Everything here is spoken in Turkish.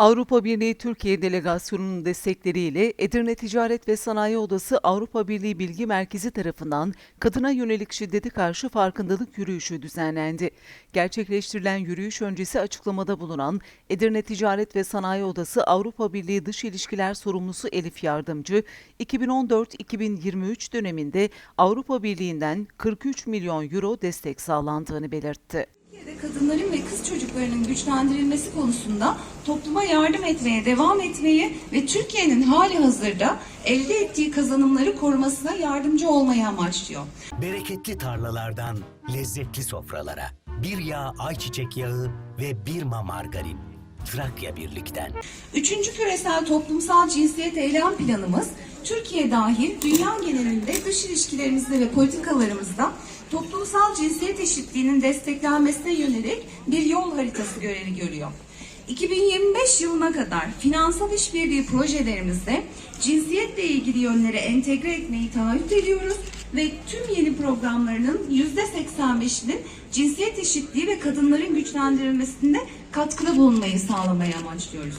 Avrupa Birliği Türkiye Delegasyonu'nun destekleriyle Edirne Ticaret ve Sanayi Odası Avrupa Birliği Bilgi Merkezi tarafından kadına yönelik şiddete karşı farkındalık yürüyüşü düzenlendi. Gerçekleştirilen yürüyüş öncesi açıklamada bulunan Edirne Ticaret ve Sanayi Odası Avrupa Birliği Dış İlişkiler Sorumlusu Elif Yardımcı, 2014-2023 döneminde Avrupa Birliği'nden 43 milyon euro destek sağlandığını belirtti. Türkiye'de kadınların ve kız çocuklarının güçlendirilmesi konusunda topluma yardım etmeye devam etmeyi ve Türkiye'nin hali hazırda elde ettiği kazanımları korumasına yardımcı olmayı amaçlıyor. Bereketli tarlalardan lezzetli sofralara. Bir yağ ayçiçek yağı ve bir ma margarin. Trakya Birlik'ten. Üçüncü küresel toplumsal cinsiyet eylem planımız Türkiye dahil dünya genelinde dış ilişkilerimizde ve politikalarımızda toplumsal cinsiyet eşitliğinin desteklenmesine yönelik bir yol haritası görevi görüyor. 2025 yılına kadar finansal işbirliği projelerimizde cinsiyetle ilgili yönleri entegre etmeyi taahhüt ediyoruz ve tüm yeni programlarının %85'inin cinsiyet eşitliği ve kadınların güçlendirilmesinde katkıda bulunmayı sağlamayı amaçlıyoruz.